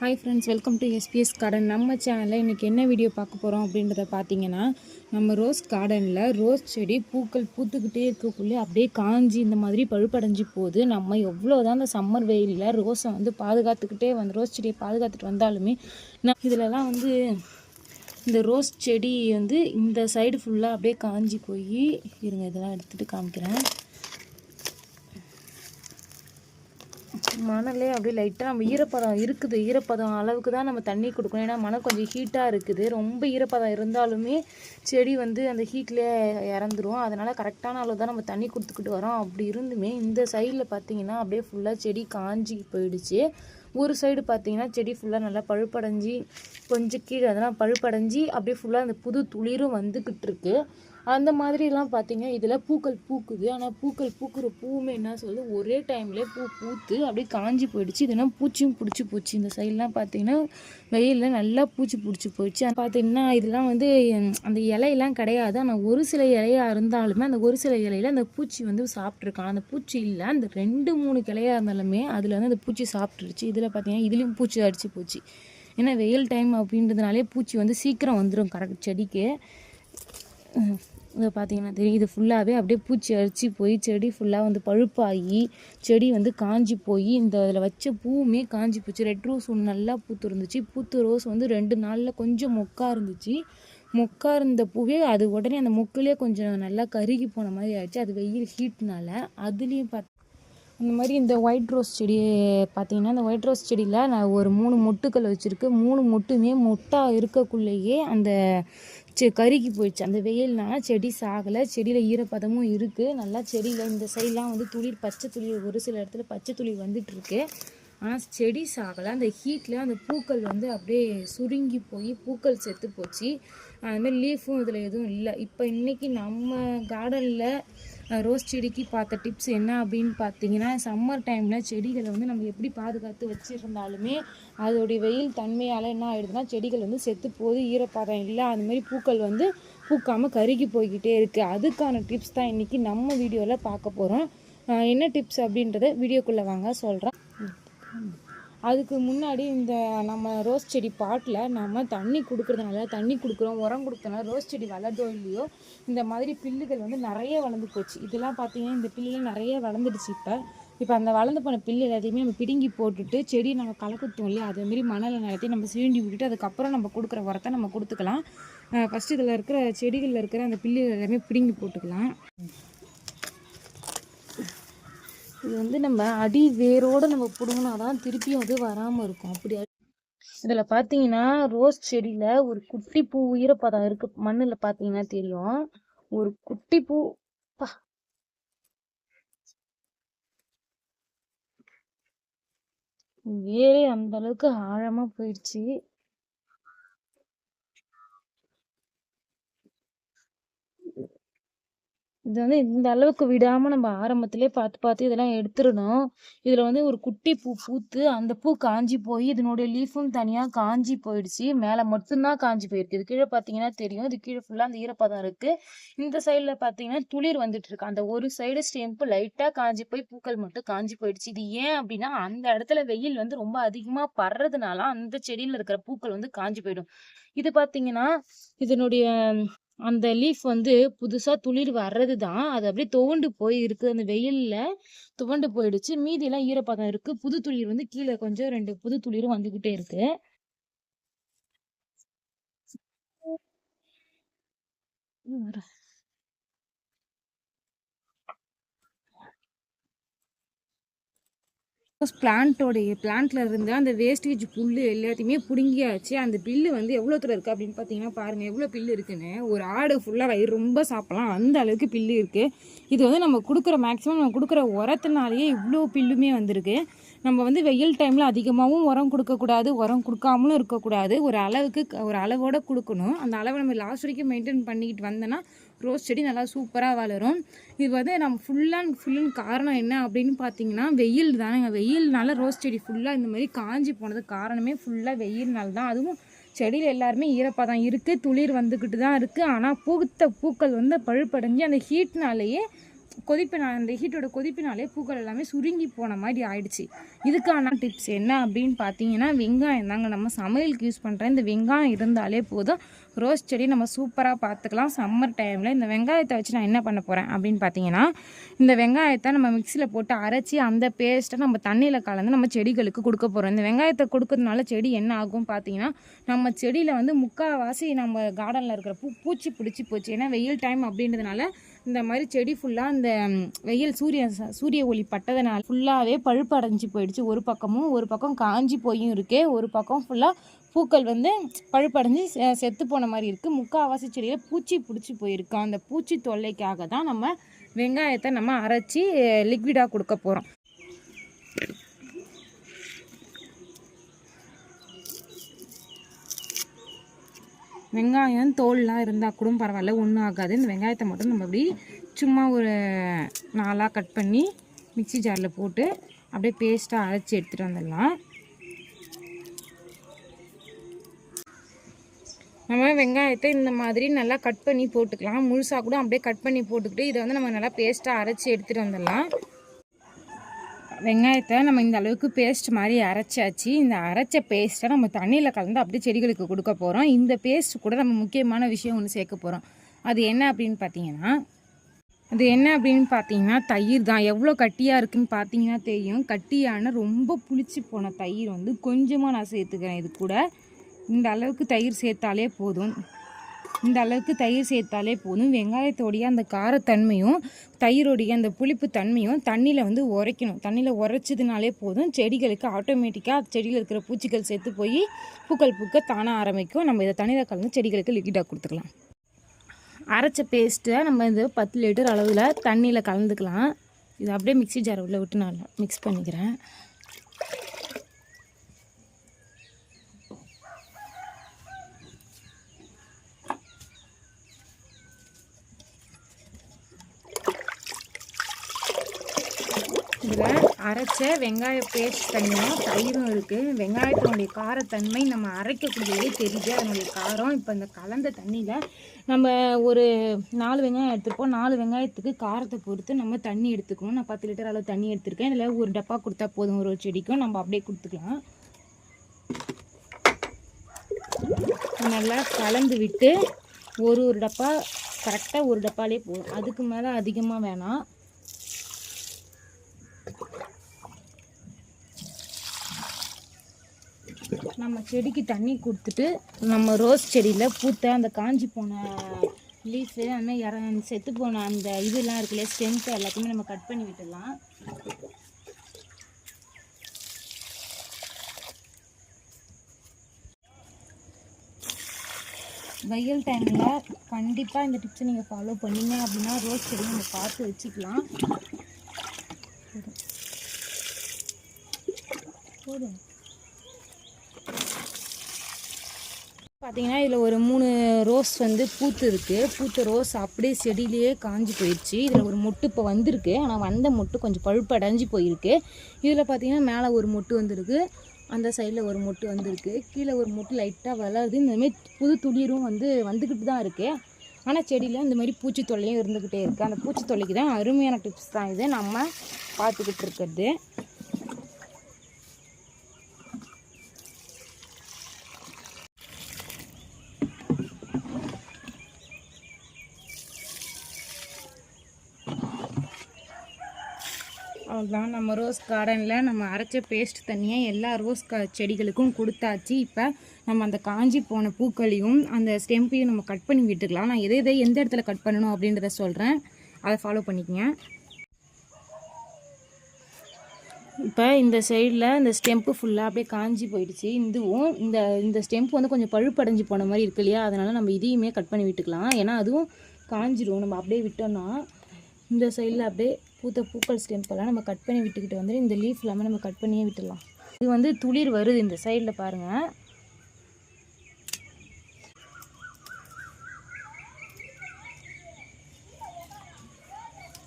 Hi friends welcome to SPS garden நம்ம சேனலில் இன்றைக்கி என்ன வீடியோ பார்க்க போகிறோம் அப்படின்றத பார்த்தீங்கன்னா நம்ம ரோஸ் கார்டனில் ரோஸ் செடி பூக்கள் பூத்துக்கிட்டே இருக்கக்குள்ளே அப்படியே காஞ்சி இந்த மாதிரி பழுப்படைஞ்சு போகுது நம்ம எவ்வளோ தான் அந்த சம்மர் வெயிலில் ரோஸை வந்து பாதுகாத்துக்கிட்டே வந்து ரோஸ் செடியை பாதுகாத்துட்டு வந்தாலுமே நான் இதிலலாம் வந்து இந்த ரோஸ் செடி வந்து இந்த சைடு ஃபுல்லாக அப்படியே காஞ்சி போய் இருங்க இதெல்லாம் எடுத்துகிட்டு காமிக்கிறேன். மணலே அப்படியே லைட்டாக நம்ம ஈரப்பதம் இருக்குது. ஈரப்பதம் அளவுக்கு தான் நம்ம தண்ணி கொடுக்கணும். ஏன்னா மணல் கொஞ்சம் ஹீட்டாக இருக்குது. ரொம்ப ஈரப்பதம் இருந்தாலுமே செடி வந்து அந்த ஹீட்லேயே இறந்துரும். அதனால் கரெக்டான அளவு தான் நம்ம தண்ணி கொடுத்துக்கிட்டு வரோம். அப்படி இருந்துமே இந்த சைடில் பார்த்தீங்கன்னா அப்படியே ஃபுல்லாக செடி காஞ்சி போயிடுச்சு. ஒரு சைடு பார்த்தீங்கன்னா செடி ஃபுல்லாக நல்லா பழுப்படைஞ்சி கொஞ்சம் கீழே அதெல்லாம் பழுப்படைஞ்சி அப்படியே ஃபுல்லாக அந்த புது துளிரும் வந்துக்கிட்டு இருக்குது அந்த மாதிரிலாம் பார்த்தீங்க இதில் பூக்கள் பூக்குது. ஆனால் பூக்கள் பூக்குற பூவுமே என்ன சொல்லுது ஒரே டைம்லேயே பூ பூத்து அப்படியே காஞ்சி போயிடுச்சு. இதெல்லாம் பூச்சியும் பிடிச்சி போச்சு. இந்த சைட்லாம் பார்த்தீங்கன்னா வெயிலில் நல்லா பூச்சி பிடிச்சி போயிடுச்சு. பார்த்தீங்கன்னா இதெல்லாம் வந்து அந்த இலையெல்லாம் கிடையாது. ஆனால் ஒரு சில இலையாக இருந்தாலுமே அந்த ஒரு சில இலையில அந்த பூச்சி வந்து சாப்பிட்ருக்கான் அந்த பூச்சி இல்லை அந்த ரெண்டு மூணு கிளையாக இருந்தாலுமே அதில் வந்து அந்த பூச்சி சாப்பிட்ருச்சு இதில் பார்த்தீங்கன்னா இதுலேயும் பூச்சி அடிச்சு போச்சு. ஏன்னா வெயில் டைம் அப்படின்றதுனாலே பூச்சி வந்து சீக்கிரம் வந்துடும் கரெக்ட் செடிக்கு. இதை பார்த்தீங்கன்னா தெரியும். இது ஃபுல்லாகவே அப்படியே பூச்சி அரிச்சு போய் செடி ஃபுல்லாக வந்து பழுப்பாகி செடி வந்து காஞ்சி போய் இந்த இதில் வச்ச பூவுமே காஞ்சி போச்சு. ரெட் ரோஸ் ஒன்று நல்லா பூத்து இருந்துச்சு. பூத்து ரோஸ் வந்து ரெண்டு நாளில் கொஞ்சம் மொக்கா இருந்துச்சு. மொக்கா இருந்த பூவே அது உடனே அந்த மொக்கிலே கொஞ்சம் நல்லா கருகி போன மாதிரி ஆயிடுச்சு. அது வெயில் ஹீட்னால அதுலேயும் பார்த்து அந்த மாதிரி இந்த ஒயிட் ரோஸ் செடி பார்த்தீங்கன்னா இந்த ஒயிட் ரோஸ் செடியில் நான் ஒரு மூணு மொட்டுக்கள் வச்சுருக்கு. மூணு மொட்டுமே மொட்டாக இருக்கக்குள்ளேயே அந்த செ கருகி போயிடுச்சு. அந்த வெயில்னால செடி சாகலை. செடியில் ஈரப்பதமும் இருக்குது நல்லா செடியில் இந்த சைட்லாம் வந்து துளிர் பச்சை துளிர் ஒரு சில இடத்துல பச்சை துளிர் வந்துட்டுருக்கு. ஆனால் செடி சாகலை. அந்த ஹீட்டில் அந்த பூக்கள் வந்து அப்படியே சுருங்கி போய் பூக்கள் செத்து போச்சு. அதுமாதிரி லீஃபும் இதில் எதுவும் இல்லை. இப்போ இன்றைக்கி நம்ம கார்டனில் ரோஸ் செடிக்கு பார்த்த டிப்ஸ் என்ன அப்படின்னு பார்த்தீங்கன்னா சம்மர் டைமில் செடிகளை வந்து நம்ம எப்படி பாதுகாத்து வச்சுருந்தாலுமே அதோடைய வெயில் தன்மையால் என்ன ஆகிடுதுன்னா செடிகள் வந்து செத்து போகுது ஈரப்பாதம் இல்லை அதுமாரி பூக்கள் வந்து பூக்காமல் கருகி போய்கிட்டே இருக்குது அதுக்கான டிப்ஸ் தான் இன்றைக்கி நம்ம வீடியோவில் பார்க்க போகிறோம் என்ன டிப்ஸ் அப்படின்றத வீடியோக்குள்ளே வாங்க சொல்கிறேன் அதுக்கு முன்னாடி இந்த நம்ம ரோஸ் செடி பாட்டில் நம்ம தண்ணி கொடுக்குறதுனால தண்ணி கொடுக்குறோம் உரம் கொடுக்குறதுனால ரோஸ் செடி வளர்தோ இல்லையோ இந்த மாதிரி பில்லுகள் வந்து நிறைய வளர்ந்து போச்சு. இதெல்லாம் பார்த்தீங்கன்னா இந்த பில்லுலாம் நிறைய வளர்ந்துடுச்சு இப்போ. இப்போ அந்த வளர்ந்து போன பில்லு எல்லாத்தையுமே நம்ம பிடுங்கி போட்டுட்டு செடி நம்ம கலக்குத்தோம் இல்லையா அதேமாரி மணல் நிலத்தையும் நம்ம சீண்டி விட்டுட்டு அதுக்கப்புறம் நம்ம கொடுக்குற உரத்தை நம்ம கொடுத்துக்கலாம். ஃபஸ்ட்டு இதில் இருக்கிற செடிகளில் இருக்கிற அந்த பில்லு எல்லாமே பிடுங்கி போட்டுக்கலாம். இது வந்து நம்ம அடி வேரோடு நம்ம பிடுங்கினா தான் திருப்பியும் அது வராமல் இருக்கும். அப்படி இதில் பார்த்தீங்கன்னா ரோஸ் செடியில் ஒரு குட்டி பூ ஈரப்பதம் இருக்கு. மண்ணில் பார்த்தீங்கன்னா தெரியும். ஒரு குட்டி பூ பா. வேரே அந்த அளவுக்கு ஆழமா போயிடுச்சு. இது வந்து இந்த அளவுக்கு விடாமல் நம்ம ஆரம்பத்திலே பார்த்து பார்த்து இதெல்லாம் எடுத்துடணும். இதில் வந்து ஒரு குட்டி பூ பூத்து அந்த பூ காஞ்சி போய் இதனுடைய லீஃபும் தனியாக காஞ்சி போயிடுச்சு. மேலே மட்டும்தான் காஞ்சி போயிருக்கு. இது கீழே பார்த்தீங்கன்னா தெரியும். இது கீழே ஃபுல்லாக அந்த ஈரப்பதம் இருக்குது இந்த சைடில் பார்த்தீங்கன்னா துளிர் வந்துட்டு இருக்கு. அந்த ஒரு சைடு ஸ்டெம்பு லைட்டாக காஞ்சி போய் பூக்கள் மட்டும் காஞ்சி போயிடுச்சு. இது ஏன் அப்படின்னா அந்த இடத்துல வெயில் வந்து ரொம்ப அதிகமாக படுறதுனால அந்த செடியில் இருக்கிற பூக்கள் வந்து காஞ்சி போயிடும். இது பார்த்தீங்கன்னா இதனுடைய அந்த லீஃப் வந்து புதுசாக துளிர் வர்றது தான் அது அப்படியே துவண்டு போய் இருக்கு. அந்த வெயிலில் துவண்டு போயிடுச்சு. மீதியெல்லாம் ஈரப்பதம் இருக்குது புது துளிர் வந்து கீழே கொஞ்சம் ரெண்டு புது துளிரும் வந்துக்கிட்டே இருக்கு. பிளான்ட்டோடைய பிளான்ட்டில் இருந்து அந்த வேஸ்டேஜ் புல் எல்லாத்தையுமே பிடுங்கியாச்சு. அந்த பில்லு வந்து எவ்வளோ தூரம் இருக்குது அப்படின்னு பார்த்தீங்கன்னா பாருங்கள் எவ்வளோ பில்லு இருக்குன்னு. ஒரு ஆடு ஃபுல்லாக வயிறு ரொம்ப சாப்பிட்லாம். அந்த அளவுக்கு பில்லு இருக்குது இது வந்து நம்ம கொடுக்குற மேக்ஸிமம் நம்ம கொடுக்குற உரத்தினாலேயே இவ்வளோ பில்லுமே வந்திருக்கு. நம்ம வந்து வெயில் டைமில் அதிகமாகவும் உரம் கொடுக்கக்கூடாது உரம் கொடுக்காமலும் இருக்கக்கூடாது. ஒரு அளவுக்கு ஒரு அளவோடு கொடுக்கணும். அந்த அளவை நம்ம லாஸ்ட் வரைக்கும் மெயின்டைன் பண்ணிக்கிட்டு வந்தோன்னா ரோஸ் செடி நல்லா சூப்பராக வளரும். இது வந்து நம்ம ஃபுல் அண்ட் ஃபுல்லுன்னு காரணம் என்ன அப்படின்னு பார்த்தீங்கன்னா வெயில் தானேங்க. வெயில்னால ரோஸ் செடி ஃபுல்லாக இந்த மாதிரி காஞ்சி போனது காரணமே ஃபுல்லாக வெயில்னால தான். அதுவும் செடியில் எல்லாருமே ஈரப்பாக தான் இருக்குது துளிர் வந்துக்கிட்டு தான் இருக்குது ஆனால் பூத்த பூக்கள் வந்து பழுப்படைஞ்சு அந்த ஹீட்னாலேயே கொதிப்பினால் அந்த ஹீட்டோட கொதிப்பினாலே பூக்கள் எல்லாமே சுருங்கி போன மாதிரி ஆயிடுச்சு. இதுக்கான டிப்ஸ் என்ன அப்படின்னு பார்த்தீங்கன்னா வெங்காயம் தாங்க. நம்ம சமையலுக்கு யூஸ் பண்ணுற இந்த வெங்காயம் இருந்தாலே போதும். ரோஸ் செடி நம்ம சூப்பராக பார்த்துக்கலாம். சம்மர் டைமில் இந்த வெங்காயத்தை வச்சு நான் என்ன பண்ண போகிறேன் அப்படின்னு பார்த்தீங்கன்னா இந்த வெங்காயத்தை நம்ம மிக்சியில் போட்டு அரைச்சி அந்த பேஸ்ட்டை நம்ம தண்ணியில் கலந்து நம்ம செடிகளுக்கு கொடுக்க போகிறோம் இந்த வெங்காயத்தை கொடுக்கறதுனால செடி என்ன ஆகும் பார்த்தீங்கன்னா நம்ம செடியில் வந்து முக்கால்வாசி நம்ம கார்டனில் இருக்கிற பூ பூச்சி பிடிச்சி போச்சு. ஏன்னா வெயில் டைம் அப்படின்றதுனால இந்த மாதிரி செடி ஃபுல்லாக இந்த வெயில் சூரிய சூரிய ஒளி பட்டதுனால ஃபுல்லாகவே பழுப்பு அடைஞ்சு போயிடுச்சு. ஒரு பக்கமும் ஒரு பக்கம் காஞ்சி போயும் இருக்கே ஒரு பக்கம் ஃபுல்லாக பூக்கள் வந்து பழுப்படைஞ்சு செ- செத்து போன மாதிரி இருக்குது முக்கால்வாசி செடியில் பூச்சி பிடிச்சி போயிருக்கு. அந்த பூச்சி தொல்லைக்காக தான் நம்ம வெங்காயத்தை நம்ம அரைச்சி லிக்விடாக கொடுக்க போகிறோம் வெங்காயம் தோல்லாம் இருந்தால் கூட பரவாயில்ல ஒன்றும் ஆகாது. இந்த வெங்காயத்தை மட்டும் நம்ம அப்படி சும்மா ஒரு நாலாக கட் பண்ணி மிக்ஸி ஜாரில் போட்டு அப்படியே பேஸ்ட்டாக அரைச்சி எடுத்துகிட்டு வந்துடலாம். நம்ம வெங்காயத்தை இந்த மாதிரி நல்லா கட் பண்ணி போட்டுக்கலாம். முழுசாக கூட அப்படியே கட் பண்ணி போட்டுக்கிட்டு இதை வந்து நம்ம நல்லா பேஸ்ட்டாக அரைச்சி எடுத்துகிட்டு வந்துடலாம். வெங்காயத்தை நம்ம இந்த அளவுக்கு பேஸ்ட் மாதிரி அரைச்சாச்சு. இந்த அரைச்ச பேஸ்ட்டை நம்ம தண்ணியில் கலந்து அப்படியே செடிகளுக்கு கொடுக்க போகிறோம் இந்த பேஸ்ட் கூட நம்ம முக்கியமான விஷயம் ஒன்று சேர்க்க போகிறோம் அது என்ன அப்படின்னு பார்த்தீங்கன்னா அது என்ன அப்படின்னு பார்த்தீங்கன்னா தயிர் தான். எவ்வளோ கட்டியாக இருக்குன்னு பார்த்தீங்கன்னா தெரியும். கட்டியான ரொம்ப புளிச்சு போன தயிர் வந்து கொஞ்சமாக நான் சேர்த்துக்கிறேன் இது கூட. இந்த அளவுக்கு தயிர் சேர்த்தாலே போதும். இந்த அளவுக்கு தயிர் சேர்த்தாலே போதும். வெங்காயத்தோடைய அந்த காரத்தன்மையும் தயிரோடைய அந்த புளிப்பு தன்மையும் தண்ணியில் வந்து உரைக்கணும். தண்ணியில் உரைச்சதுனாலே போதும். செடிகளுக்கு ஆட்டோமேட்டிக்காக செடியில் இருக்கிற பூச்சிகள் சேர்த்து போய் பூக்கள் பூக்க தானாக ஆரம்பிக்கும். நம்ம இதை தண்ணியில் கலந்து செடிகளுக்கு லிக்விடாக கொடுத்துக்கலாம். அரைச்ச பேஸ்ட்டை நம்ம இந்த பத்து லிட்டர் அளவில் தண்ணியில் கலந்துக்கலாம். இதை அப்படியே மிக்ஸி ஜார் உள்ளே விட்டு நான் மிக்ஸ் பண்ணிக்கிறேன் இதில் அரைச்ச வெங்காய பேஸ்ட் தனியும் தயிரும் இருக்குது வெங்காயத்தினுடைய காரத்தன்மை நம்ம அரைக்கக்கூடியதே தெரியுது. அதனுடைய காரம் இப்போ இந்த கலந்த தண்ணியில் நம்ம ஒரு நாலு வெங்காயம் எடுத்துருப்போம். நாலு வெங்காயத்துக்கு காரத்தை பொறுத்து நம்ம தண்ணி எடுத்துக்கணும். நான் பத்து லிட்டர் அளவு தண்ணி எடுத்துருக்கேன். இதில் ஒரு டப்பா கொடுத்தா போதும். ஒரு செடிக்கும் நம்ம அப்படியே கொடுத்துக்கலாம். நல்லா கலந்து விட்டு ஒரு ஒரு டப்பா கரெக்டாக ஒரு டப்பாலே போதும். அதுக்கு மேலே அதிகமாக வேணாம். நம்ம செடிக்கு தண்ணி கொடுத்துட்டு நம்ம ரோஸ் செடியில் பூத்த அந்த காஞ்சி போன லீஃபு அந்த இற செத்து போன அந்த இதெல்லாம் இருக்குல்ல ஸ்டெம்ப்பு எல்லாத்தையுமே நம்ம கட் பண்ணி விட்டுடலாம். வெயில் டைமில் கண்டிப்பாக இந்த டிப்ஸை நீங்கள் ஃபாலோ பண்ணீங்க அப்படின்னா ரோஸ் செடி நம்ம பார்த்து வச்சுக்கலாம் போதும் பார்த்தீங்கன்னா இதில் ஒரு மூணு ரோஸ் வந்து பூத்து இருக்குது பூத்த ரோஸ் அப்படியே செடியிலேயே காஞ்சி போயிடுச்சு இதில் ஒரு மொட்டு இப்போ வந்திருக்கு. ஆனால் வந்த மொட்டு கொஞ்சம் பழுப்பு அடைஞ்சு போயிருக்கு. இதில் பார்த்தீங்கன்னா மேலே ஒரு மொட்டு வந்திருக்கு. அந்த சைடில் ஒரு மொட்டு வந்திருக்கு. கீழே ஒரு மொட்டு லைட்டாக வளருது. இந்தமாரி புது துளிரும் வந்து வந்துக்கிட்டு தான் இருக்குது ஆனால் செடியில் இந்த மாதிரி பூச்சி தொல்லையும் இருந்துக்கிட்டே இருக்குது அந்த பூச்சி தொல்லைக்கு தான் அருமையான டிப்ஸ் தான் இது. நம்ம பார்த்துக்கிட்டு இருக்கிறது. அவ்வளோதான் நம்ம ரோஸ் கார்டனில் நம்ம அரைச்ச பேஸ்ட் தண்ணியை எல்லா ரோஸ் க செடிகளுக்கும் கொடுத்தாச்சு. இப்போ நம்ம அந்த காஞ்சி போன பூக்களையும் அந்த ஸ்டெம்பையும் நம்ம கட் பண்ணி விட்டுக்கலாம். நான் எதை எதை எந்த இடத்துல கட் பண்ணணும் அப்படின்றத சொல்கிறேன் அதை ஃபாலோ பண்ணிக்கங்க. இப்போ இந்த சைடில் இந்த ஸ்டெம்ப்பு ஃபுல்லாக அப்படியே காஞ்சி போயிடுச்சு. இதுவும் இந்த இந்த ஸ்டெம்ப் வந்து கொஞ்சம் பழுப்படைஞ்சு போன மாதிரி இருக்கு இல்லையா? அதனால் நம்ம இதையுமே கட் பண்ணி விட்டுக்கலாம். ஏன்னா அதுவும் காஞ்சிரும். நம்ம அப்படியே விட்டோம்னா இந்த சைடில் அப்படியே பூத்த பூக்கள் ஸ்டெம்பெல்லாம் நம்ம கட் பண்ணி விட்டுக்கிட்டு வந்துட்டு இந்த லீஃப் இல்லாமல் நம்ம கட் பண்ணியே விட்டுடலாம். இது வந்து துளிர் வருது இந்த சைடில் பாருங்கள்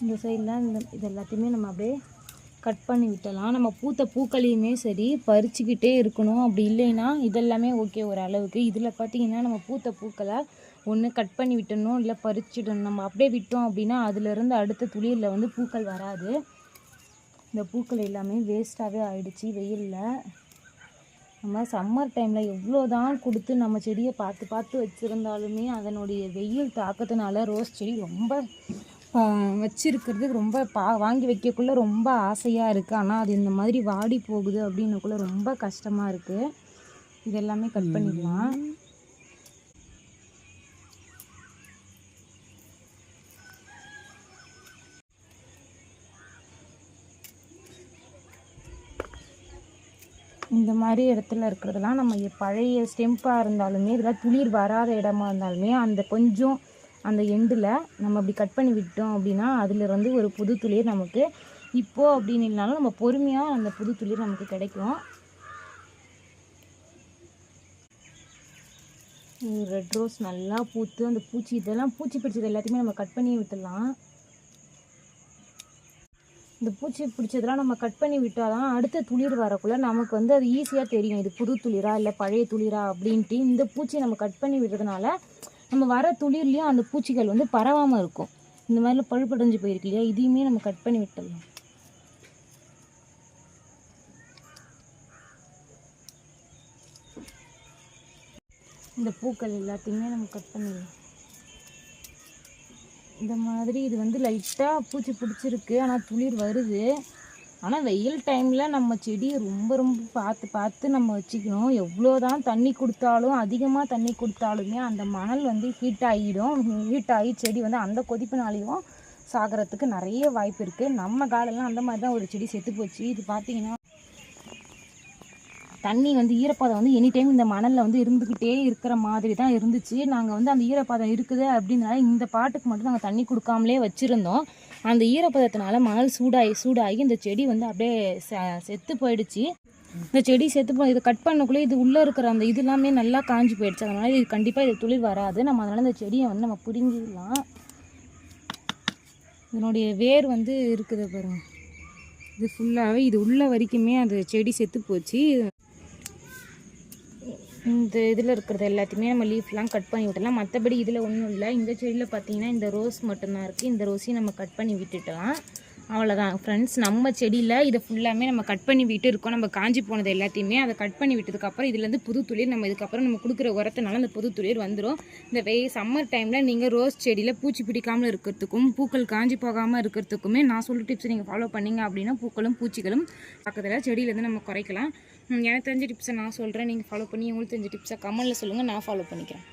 இந்த சைடில் இந்த இது எல்லாத்தையுமே நம்ம அப்படியே கட் பண்ணி விட்டலாம். நம்ம பூத்த பூக்களையுமே சரி பறிச்சுக்கிட்டே இருக்கணும். அப்படி இல்லைன்னா இதெல்லாமே ஓகே ஒரு அளவுக்கு. இதில் பார்த்தீங்கன்னா நம்ம பூத்த பூக்களை ஒன்று கட் பண்ணி விட்டணும் இல்லை பறிச்சிடணும். நம்ம அப்படியே விட்டோம் அப்படின்னா அதிலிருந்து அடுத்த துளியில் வந்து பூக்கள் வராது. இந்த பூக்கள் எல்லாமே வேஸ்ட்டாகவே ஆயிடுச்சு வெயிலில். நம்ம சம்மர் டைமில் எவ்வளோ தான் கொடுத்து நம்ம செடியை பார்த்து பார்த்து வச்சுருந்தாலுமே அதனுடைய வெயில் தாக்கத்தினால ரோஸ் செடி ரொம்ப வச்சுருக்கிறதுக்கு ரொம்ப பா வாங்கி வைக்கக்குள்ளே ரொம்ப ஆசையாக இருக்குது ஆனால் அது இந்த மாதிரி வாடி போகுது அப்படின்னக்குள்ளே ரொம்ப கஷ்டமாக இருக்குது இது எல்லாமே கட் பண்ணிடலாம். இந்த மாதிரி இடத்துல இருக்கிறதெல்லாம் நம்ம பழைய ஸ்டெம்ப்பாக இருந்தாலுமே இதெல்லாம் துளிர் வராத இடமா இருந்தாலுமே அந்த கொஞ்சம் அந்த எண்டில் நம்ம அப்படி கட் பண்ணி விட்டோம் அப்படின்னா அதிலிருந்து ஒரு புது துளிர் நமக்கு இப்போது அப்படின்னு இல்லைனாலும் நம்ம பொறுமையாக அந்த புது துளிர் நமக்கு கிடைக்கும். ரெட் ரோஸ் நல்லா பூத்து அந்த பூச்சி இதெல்லாம் பூச்சி பிடிச்சது எல்லாத்தையுமே நம்ம கட் பண்ணி விட்டுடலாம். இந்த பூச்சி பிடிச்சதெல்லாம் நம்ம கட் பண்ணி விட்டால் தான் அடுத்த துளிர் வரக்குள்ளே நமக்கு வந்து அது ஈஸியாக தெரியும். இது புது துளிரா இல்லை பழைய துளிரா அப்படின்ட்டு இந்த பூச்சி நம்ம கட் பண்ணி விடுறதுனால நம்ம வர துளிர்லேயும் அந்த பூச்சிகள் வந்து பரவாமல் இருக்கும். இந்த மாதிரிலாம் பழுப்படைஞ்சு போயிருக்கு இல்லையா? இதையுமே நம்ம கட் பண்ணி விட்டுடலாம். இந்த பூக்கள் எல்லாத்தையுமே நம்ம கட் பண்ணிடலாம். இந்த மாதிரி இது வந்து லைட்டாக பூச்சி பிடிச்சிருக்கு. ஆனால் துளிர் வருது. ஆனால் வெயில் டைமில் நம்ம செடியை ரொம்ப ரொம்ப பார்த்து பார்த்து நம்ம வச்சுக்கணும். எவ்வளோ தான் தண்ணி கொடுத்தாலும் அதிகமாக தண்ணி கொடுத்தாலுமே அந்த மணல் வந்து ஹீட் ஆகிடும். ஹீட் ஆகி செடி வந்து அந்த கொதிப்புனாலையும் சாகிறதுக்கு நிறைய வாய்ப்பு இருக்குது நம்ம காலெல்லாம் அந்த மாதிரி தான் ஒரு செடி செத்து போச்சு. இது பார்த்தீங்கன்னா தண்ணி வந்து ஈரப்பதம் வந்து எனி டைம் இந்த மணலில் வந்து இருந்துக்கிட்டே இருக்கிற மாதிரி தான் இருந்துச்சு. நாங்கள் வந்து அந்த ஈரப்பதம் இருக்குது அப்படின்னால இந்த பாட்டுக்கு மட்டும் நாங்கள் தண்ணி கொடுக்காமலே வச்சுருந்தோம். அந்த ஈரப்பதத்தினால மணல் சூடாகி சூடாகி இந்த செடி வந்து அப்படியே செத்து போயிடுச்சு. இந்த செடி செத்து போ இதை கட் பண்ணக்குள்ளே இது உள்ளே இருக்கிற அந்த இது எல்லாமே நல்லா காஞ்சி போயிடுச்சு. அதனால் இது கண்டிப்பாக இது துளிர் வராது. நம்ம அதனால் இந்த செடியை வந்து நம்ம பிடுங்கிடலாம். இதனுடைய வேர் வந்து இருக்குது பாருங்க. இது ஃபுல்லாகவே இது உள்ள வரைக்குமே அந்த செடி செத்து போச்சு. இந்த இதில் இருக்கிறது எல்லாத்தையுமே நம்ம லீஃப்லாம் கட் பண்ணி விட்டுடலாம். மற்றபடி இதில் ஒன்றும் இல்லை. இந்த செடியில் பார்த்தீங்கன்னா இந்த ரோஸ் மட்டும்தான் இருக்குது இந்த ரோஸையும் நம்ம கட் பண்ணி விட்டுட்டலாம் அவ்வளோதான் ஃப்ரெண்ட்ஸ் நம்ம செடியில் இதை ஃபுல்லாமே நம்ம கட் பண்ணி விட்டு இருக்கோம். நம்ம காஞ்சி போனது எல்லாத்தையுமே அதை கட் பண்ணி விட்டதுக்கப்புறம் இதுலேருந்து புது துளிர் நம்ம இதுக்கப்புறம் நம்ம கொடுக்குற உரத்தினால அந்த புது துளிர் வந்துடும் இந்த வெய் சம்மர் டைமில் நீங்கள் ரோஸ் செடியில் பூச்சி பிடிக்காமல் இருக்கிறதுக்கும் பூக்கள் காஞ்சி போகாமல் இருக்கிறதுக்குமே நான் சொல்ல டிப்ஸ் நீங்கள் ஃபாலோ பண்ணிங்க அப்படின்னா பூக்களும் பூச்சிகளும் பக்கத்தில் செடியிலேருந்து நம்ம குறைக்கலாம். எனக்கு தெரிஞ்ச டிப்ஸை நான் சொல்கிறேன் நீங்கள் ஃபாலோ பண்ணி உங்களுக்கு தெரிஞ்ச டிப்ஸை கமலில் சொல்லுங்கள் நான் ஃபாலோ பண்ணிக்கிறேன்.